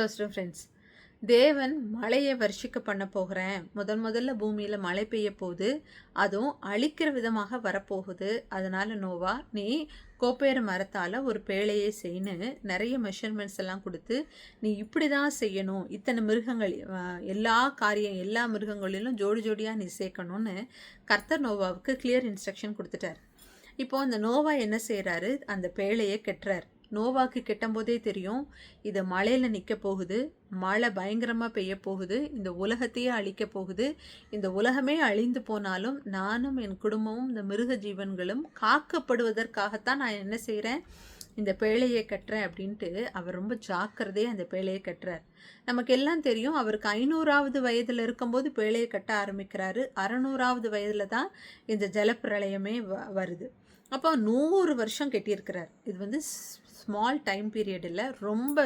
தோஸ்டம் friends தேவன் மழையை வருஷிக்க பண்ண போகிறேன். முதல் முதல்ல பூமியில் மழை பெய்ய போகுது. அதுவும் அழிக்கிற விதமாக வரப்போகுது. அதனால் நோவா நீ கோப்பேறு மரத்தால் ஒரு பேழையை செய்யு நிறைய மெஷர்மெண்ட்ஸ் எல்லாம் கொடுத்து நீ இப்படி தான் செய்யணும். இத்தனை மிருகங்கள் எல்லா காரியம் எல்லா மிருகங்களிலும் ஜோடி ஜோடியாக நீ சேர்க்கணும்னு கர்த்தர் நோவாவுக்கு கிளியர் இன்ஸ்ட்ரக்ஷன் கொடுத்துட்டார். இப்போ அந்த நோவா என்ன செய்கிறாரு அந்த பேழையை கெட்டுறார். நோவாக்கு கெட்டும்போதே தெரியும் இது மழையில் நிற்க போகுது மழை பயங்கரமாக பெய்ய போகுது இந்த உலகத்தையே அழிக்க போகுது இந்த உலகமே அழிந்து போனாலும் நானும் என் குடும்பமும் இந்த மிருக ஜீவன்களும் காக்கப்படுவதற்காகத்தான் நான் என்ன செய்கிறேன் இந்த பேழையை கட்டுறேன் அப்படின்ட்டு அவர் ரொம்ப ஜாக்கிரதையாக அந்த பேழையை கட்டுறார். நமக்கு எல்லாம் தெரியும் அவருக்கு ஐநூறாவது வயதில் இருக்கும்போது பேழையை கட்ட ஆரம்பிக்கிறாரு. அறநூறாவது வயதில் தான் இந்த ஜலப்பிரளயமே வ வருது. அப்போ நூறு வருஷம் கெட்டியிருக்கிறார். இது வந்து ஸ்மால் டைம் பீரியடில் ரொம்ப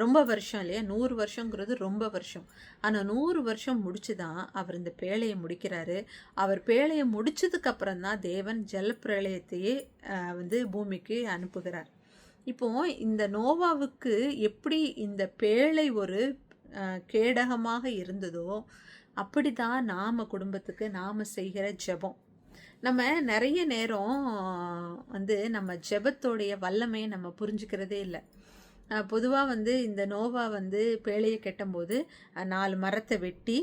ரொம்ப வருஷம் இல்லையா? நூறு வருஷங்கிறது ரொம்ப வருஷம். ஆனால் நூறு வருஷம் முடிச்சு தான் அவர் இந்த பேழையை முடிக்கிறாரு. அவர் பேழையை முடித்ததுக்கப்புறம் தான் தேவன் ஜலப்பிரளயத்தையே வந்து பூமிக்கு அனுப்புகிறார். இப்போது இந்த நோவாவுக்கு எப்படி இந்த பேழை ஒரு கேடகமாக இருந்ததோ அப்படி தான் நாம் குடும்பத்துக்கு நாம் செய்கிற ஜெபம். நம்ம நிறைய நேரம் வந்து நம்ம ஜெபத்தோடைய வல்லமையை நம்ம புரிஞ்சுக்கிறதே இல்லை. பொதுவாக வந்து இந்த நோவா வந்து பேழையை கெட்டும்போது நாலு மரத்தை வெட்டி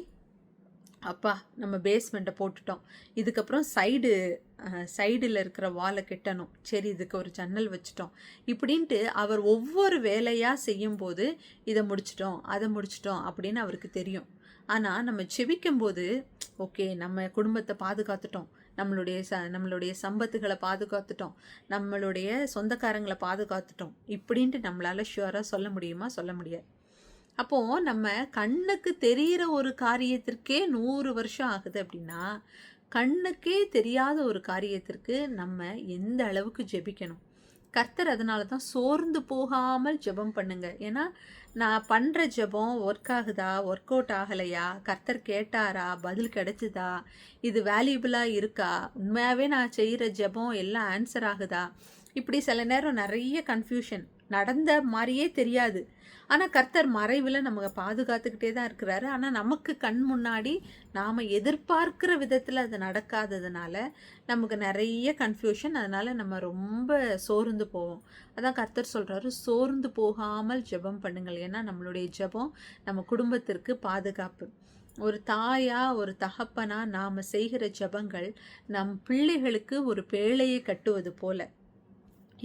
அப்பா நம்ம பேஸ்மெண்ட்டை போட்டுட்டோம். இதுக்கப்புறம் சைடு சைடில் இருக்கிற வாலை கெட்டணும். சரி இதுக்கு ஒரு ஜன்னல் வச்சுட்டோம். இப்படின்ட்டு அவர் ஒவ்வொரு வேலையாக செய்யும்போது இதை முடிச்சிட்டோம் அதை முடிச்சிட்டோம் அப்படின்னு அவருக்கு தெரியும். ஆனால் நம்ம செபிக்கும்போது ஓகே நம்ம குடும்பத்தை பாதுகாத்துட்டோம். நம்மளுடைய ச நம்மளுடைய சம்பத்துகளை பாதுகாத்துட்டோம். நம்மளுடைய சொந்தக்காரங்களை பாதுகாத்துட்டோம். இப்படின்ட்டு நம்மளால் ஷுவராக சொல்ல முடியுமா? சொல்ல முடியாது. அப்போது நம்ம கண்ணுக்கு தெரிகிற ஒரு காரியத்திற்கே நூறு வருஷம் ஆகுது அப்படின்னா கண்ணுக்கே தெரியாத ஒரு காரியத்திற்கு நம்ம எந்த அளவுக்கு ஜெபிக்கணும்? கர்த்தர் அதனால தான் சோர்ந்து போகாமல் ஜெபம் பண்ணுங்க. ஏன்னா நான் பண்ணுற ஜெபம் ஒர்க் ஆகுதா? ஒர்க் அவுட் ஆகலையா? கர்த்தர் கேட்டாரா? பதில் கிடைச்சதா? இது வேல்யூபிளாக இருக்கா? உண்மையாகவே நான் செய்கிற ஜெபம் எல்லாம் ஆன்சர் ஆகுதா? இப்படி சில நேரம் நிறைய கன்ஃபியூஷன் நடந்த மாதிரியே தெரியாது. ஆனால் கர்த்தர் மறைவில் நமக்கு பாதுகாத்துக்கிட்டே தான் இருக்கிறாரு. ஆனால் நமக்கு கண் முன்னாடி நாம் எதிர்பார்க்கிற விதத்தில் அது நடக்காததுனால நமக்கு நிறைய கன்ஃபியூஷன் அதனால் நம்ம ரொம்ப சோர்ந்து போவோம். அதான் கர்த்தர் சொல்கிறாரு சோர்ந்து போகாமல் ஜெபம் பண்ணுங்கள். ஏன்னா நம்மளுடைய ஜெபம் நம்ம குடும்பத்திற்கு பாதுகாப்பு. ஒரு தாயா ஒரு தகப்பனா நாம் செய்கிற ஜெபங்கள் நம் பிள்ளைகளுக்கு ஒரு பேழையை கட்டுவது போல.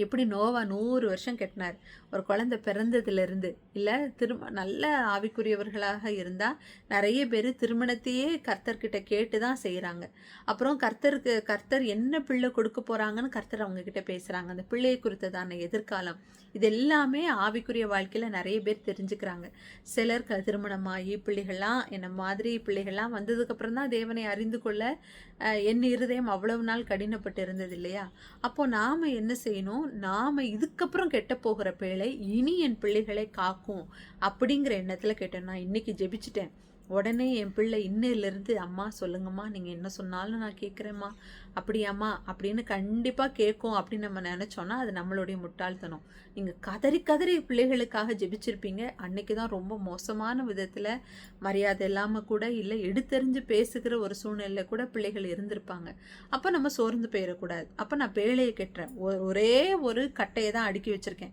எப்படி நோவா நூறு வருஷம் கட்டினார்? ஒரு குழந்தை பிறந்ததுலேருந்து. இல்லை திரும நல்ல ஆவிக்குரியவர்களாக இருந்தால் நிறைய பேர் திருமணத்தையே கர்த்தர்கிட்ட கேட்டு தான் செய்கிறாங்க அப்புறம் கர்த்தருக்கு கர்த்தர் என்ன பிள்ளை கொடுக்க போகிறாங்கன்னு கர்த்தர் அவங்கக்கிட்ட பேசுகிறாங்க அந்த பிள்ளையை குறித்ததான எதிர்காலம். இது எல்லாமே ஆவிக்குரிய வாழ்க்கையில் நிறைய பேர் தெரிஞ்சுக்கிறாங்க. சிலர் க திருமணமாகி பிள்ளைகள்லாம் என்ன மாதிரி பிள்ளைகள்லாம் வந்ததுக்கப்புறம் தான் தேவனை அறிந்து கொள்ள என் இருதயம் அவ்வளவு நாள் கடினப்பட்டு இருந்தது இல்லையா? அப்போ நாம் என்ன செய்யணும்? நாம் இதுக்கப்புறம் கெட்ட போகிற பிள்ளை இனி என் பிள்ளைகளை காக்கும் அப்படிங்கிற எண்ணத்தில் கேட்டேன். நான் இன்னைக்கு ஜெபிச்சிட்டேன். உடனே என் பிள்ளை இன்னிலிருந்து அம்மா சொல்லுங்கம்மா நீங்கள் என்ன சொன்னாலும் நான் கேட்குறேம்மா அப்படியாம்மா அப்படின்னு கண்டிப்பாக கேட்கும் அப்படின்னு நம்ம நினச்சோன்னா அது நம்மளுடைய முட்டாள்தனம். நீங்கள் கதறி கதறி பிள்ளைகளுக்காக ஜெபிச்சிருப்பீங்க. அன்னைக்கு தான் ரொம்ப மோசமான விதத்தில் மரியாதை இல்லாமல் கூட இல்லை எடுத்தெறிஞ்சு பேசுகிற ஒரு சூழ்நிலையில கூட பிள்ளைகள் இருந்திருப்பாங்க. அப்போ நம்ம சோர்ந்து போயிடக்கூடாது அப்போ நான் பேழையை கட்டுறேன். ஒ- ஒரே ஒரு கட்டையை தான் அடுக்கி வச்சுருக்கேன்.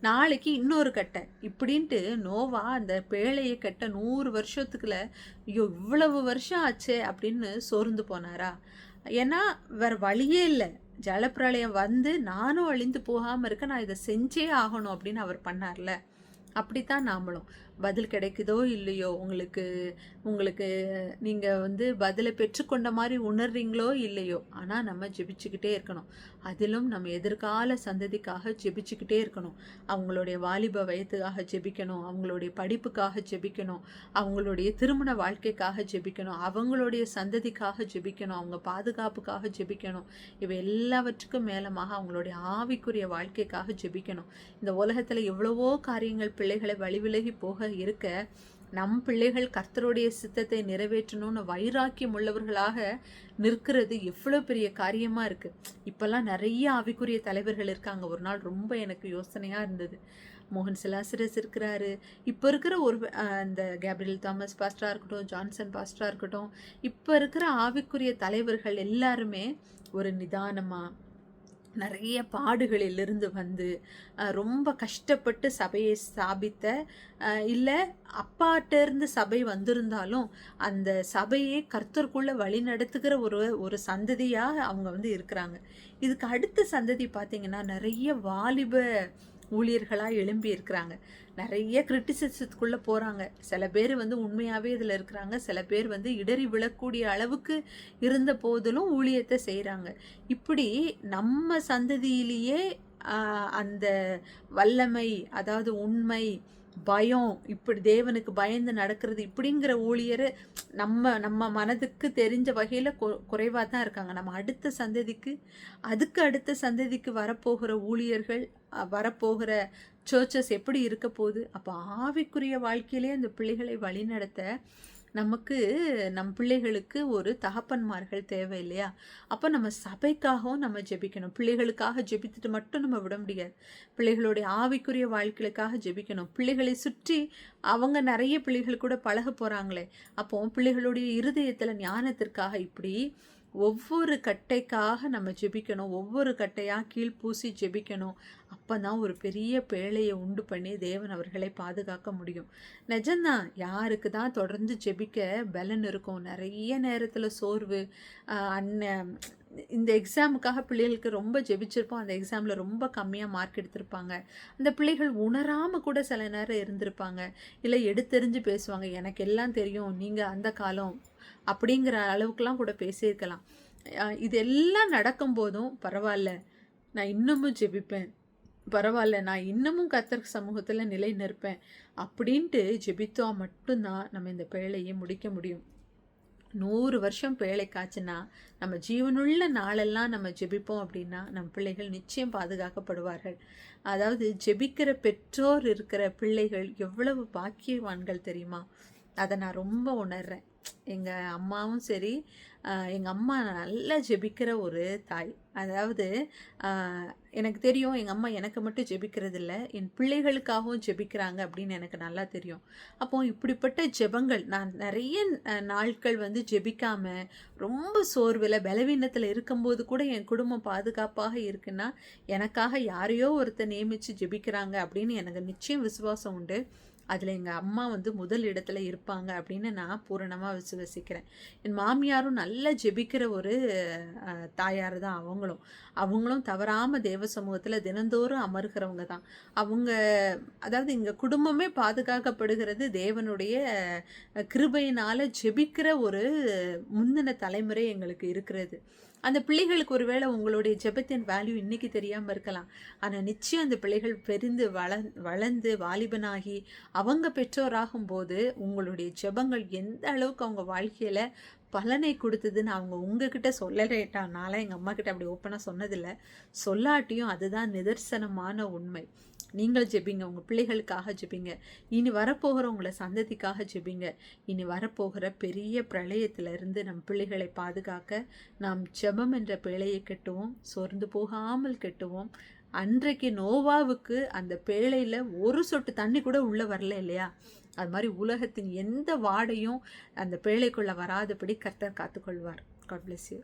நாளைக்கு இன்னொரு கட்டை. இப்படின்ட்டு நோவா அந்த பேழையை கட்ட நூறு வருஷத்துக்குள்ள ஐயோ இவ்வளவு வருஷம் ஆச்சே அப்படின்னு சோர்ந்து போனாரா? ஏன்னா வேற வழியே இல்லை. ஜலப்பிரளயம் வந்து நானும் அழிந்து போகாமல் இருக்க நான் இதை செஞ்சே ஆகணும் அப்படின்னு அவர் பண்ணார்ல. அப்படித்தான் நாமளும். பதில் கிடைக்குதோ இல்லையோ உங்களுக்கு உங்களுக்கு நீங்கள் வந்து பதிலை பெற்றுக்கொண்ட மாதிரி உணர்றீங்களோ இல்லையோ ஆனால் நம்ம ஜெபிச்சுக்கிட்டே இருக்கணும். அதிலும் நம்ம எதிர்கால சந்ததிக்காக ஜெபிச்சுக்கிட்டே இருக்கணும். அவங்களுடைய வாலிப வயதுக்காக ஜெபிக்கணும் அவங்களுடைய படிப்புக்காக ஜெபிக்கணும் அவங்களுடைய திருமண வாழ்க்கைக்காக ஜெபிக்கணும் அவங்களுடைய சந்ததிக்காக ஜெபிக்கணும் அவங்க பாதுகாப்புக்காக ஜெபிக்கணும். இவை எல்லாவற்றுக்கும் மேலமாக அவங்களுடைய ஆவிக்குரிய வாழ்க்கைக்காக ஜெபிக்கணும். இந்த உலகத்தில் எவ்வளவோ காரியங்கள் பிள்ளைகளை வழிவிலகி போக இருக்க நம் பிள்ளைகள் கர்த்தருடைய சித்தத்தை நிறைவேற்றணும்னு வைராக்கியம் உள்ளவர்களாக நிற்கிறது. எவ்வளோ பெரிய காரியமாக இருக்குது இப்போல்லாம் நிறைய ஆவிக்குரிய தலைவர்கள் இருக்காங்க. ஒரு நாள் ரொம்ப எனக்கு யோசனையாக இருந்தது. மோகன் சிலாசிரஸ் இருக்கிறாரு. இப்போ இருக்கிற ஒரு அந்த இந்த கேப்ரியல் தாமஸ் பாஸ்டராக இருக்கட்டும் ஜான்சன் பாஸ்டராக இருக்கட்டும் இப்போ இருக்கிற ஆவிக்குரிய தலைவர்கள் எல்லாருமே ஒரு நிதானமாக நிறைய பாடுகளிலிருந்து வந்து ரொம்ப கஷ்டப்பட்டு சபையை ஸ்தாபித்த இல்லை அப்பாட்டேருந்து சபை வந்திருந்தாலும் அந்த சபையை கர்த்தருக்குள்ளே வழி நடத்துகிற ஒரு ஒரு சந்ததியாக அவங்க வந்து இருக்கிறாங்க. இதுக்கு அடுத்த சந்ததி பார்த்திங்கன்னா நிறைய வாலிப ஊழியர்களாக எழும்பி இருக்கிறாங்க நிறைய கிரிட்டிசிசத்துக்குள்ளே போகிறாங்க சில பேர் வந்து உண்மையாகவே இதில் இருக்கிறாங்க. சில பேர் வந்து இடறி விழக்கூடிய அளவுக்கு இருந்த போதிலும் ஊழியத்தை செய்கிறாங்க இப்படி நம்ம சந்ததியிலேயே அந்த வல்லமை அதாவது உண்மை பயம் இப்படி தேவனுக்கு பயந்து நடக்கிறது இப்படிங்கிற ஊழியர் நம்ம நம்ம மனதுக்கு தெரிஞ்ச வகையில் கொ குறைவாக தான் இருக்காங்க. நம்ம அடுத்த சந்ததிக்கு அதுக்கு அடுத்த சந்ததிக்கு வரப்போகிற ஊழியர்கள் வரப்போகிற சர்ச்சஸ் எப்படி இருக்க போகுது? அப்போ ஆவிக்குரிய வாழ்க்கையிலே அந்த பிள்ளைகளை வழிநடத்த நமக்கு நம் பிள்ளைகளுக்கு ஒரு தகப்பன்மார்கள் தேவை இல்லையா? அப்போ நம்ம சபைக்காகவும் நம்ம ஜெபிக்கணும். பிள்ளைகளுக்காக ஜெபித்துட்டு மட்டும் நம்ம விட முடியாது. பிள்ளைகளுடைய ஆவிக்குரிய வாழ்க்கைகளுக்காக ஜெபிக்கணும். பிள்ளைகளை சுற்றி அவங்க நிறைய பிள்ளைகள் கூட பழக போகிறாங்களே அப்போ பிள்ளைகளுடைய இருதயத்தில் ஞானத்திற்காக இப்படி ஒவ்வொரு கட்டைக்காக நம்ம ஜெபிக்கணும். ஒவ்வொரு கட்டையாக கீழ் பூசி ஜெபிக்கணும். அப்போ தான் ஒரு பெரிய பேழையை உண்டு பண்ணி தேவன் அவர்களை பாதுகாக்க முடியும். நிஜம்தான் யாருக்கு தான் தொடர்ந்து ஜெபிக்க பலன் இருக்கும். நிறைய நேரத்தில் சோர்வு அன்ன அண்ணன் இந்த எக்ஸாமுக்காக பிள்ளைகளுக்கு ரொம்ப ஜெபிச்சிருப்போம். அந்த எக்ஸாமில் ரொம்ப கம்மியாக மார்க் எடுத்திருப்பாங்க. அந்த பிள்ளைகள் உணராமல் கூட சில நேரம் இருந்திருப்பாங்க. இல்லை எடுத்தெறிஞ்சு பேசுவாங்க. எனக்கு எல்லாம் தெரியும். நீங்கள் அந்த காலம் அப்படிங்கிற அளவுக்குலாம் கூட பேசியிருக்கலாம். இதெல்லாம் இது எல்லாம் நடக்கும்போதும் பரவாயில்ல நான் இன்னமும் ஜெபிப்பேன். பரவாயில்ல நான் இன்னமும் கத்தர் சமூகத்தில் நிலை நிற்பேன். அப்படின்ட்டு ஜெபித்தா மட்டும்தான் நம்ம இந்த பேழையை முடிக்க முடியும். நூறு வருஷம் பேழை காய்ச்சுனா நம்ம ஜீவனுள்ள நாளெல்லாம் நம்ம ஜெபிப்போம் அப்படின்னா நம் பிள்ளைகள் நிச்சயம் பாதுகாக்கப்படுவார்கள். அதாவது ஜெபிக்கிற பெற்றோர் இருக்கிற பிள்ளைகள் எவ்வளவு பாக்கியவான்கள் தெரியுமா? அதை நான் ரொம்ப உணர்றேன். எங்கள் அம்மாவும் சரி எங்கள் அம்மா நல்லா ஜெபிக்கிற ஒரு தாய். அதாவது எனக்கு தெரியும் எங்கள் அம்மா எனக்கு மட்டும் ஜெபிக்கிறதில்ல என் பிள்ளைகளுக்காகவும் ஜெபிக்கிறாங்க அப்படின்னு எனக்கு நல்லா தெரியும். அப்போ இப்படிப்பட்ட ஜெபங்கள் நான் நிறைய நாட்கள் வந்து ஜெபிக்காமல் ரொம்ப சோர்வில் பலவீனத்தில் இருக்கும்போது கூட என் குடும்பம் பாதுகாப்பாக இருக்குன்னா எனக்காக யாரையோ ஒருத்தர் நியமித்து ஜெபிக்கிறாங்க அப்படின்னு எனக்கு நிச்சயம் விசுவாசம் உண்டு. அதில் எங்கள் அம்மா வந்து முதல் இடத்துல இருப்பாங்க அப்படின்னு நான் பூரணமாக விசுவசிக்கிறேன். என் மாமியாரும் நல்லா ஜெபிக்கிற ஒரு தாயார் தான் அவங்களும். அவங்களும் தவறாமல் தேவ சமூகத்தில் தினந்தோறும் அமர்கிறவங்க தான். அவங்க அதாவது எங்கள் குடும்பமே பாதுகாக்கப்படுகிறது தேவனுடைய கிருபையினால் ஜெபிக்கிற ஒரு முந்தின தலைமுறை எங்களுக்கு இருக்கிறது. அந்த பிள்ளைகளுக்கு ஒருவேளை உங்களுடைய ஜெபத்தின் வேல்யூ இன்னைக்கு தெரியாமல் இருக்கலாம். ஆனால் நிச்சயம் அந்த பிள்ளைகள் பெருந்து வள வளர்ந்து வாலிபனாகி அவங்க பெற்றோராகும் போது உங்களுடைய ஜெபங்கள் எந்த அளவுக்கு அவங்க வாழ்க்கையில் பலனை கொடுத்ததுன்னு அவங்க உங்ககிட்ட சொல்லலேட்டானால எங்கள் அம்மா கிட்ட அப்படி ஓப்பனாக சொன்னதில்லை. சொல்லாட்டியும் அதுதான் நிதர்சனமான உண்மை. நீங்கள் ஜெபிங்க உங்கள் பிள்ளைகளுக்காக ஜெபிங்க. இனி வரப்போகிற உங்களை சந்ததிக்காக ஜெபிங்க. இனி வரப்போகிற பெரிய பிரளயத்திலிருந்து நம் பிள்ளைகளை பாதுகாக்க நாம் ஜெபம் என்ற பிழையை கெட்டுவோம் சோர்ந்து போகாமல் கெட்டுவோம். அன்றைக்கு நோவாவுக்கு அந்த பேழையில் ஒரு சொட்டு தண்ணி கூட உள்ளே வரல இல்லையா? அது மாதிரி உலகத்தின் எந்த வாடையும் அந்த பேழைக்குள்ளே வராதபடி கர்த்தர் காத்துக்கொள்வார். God bless you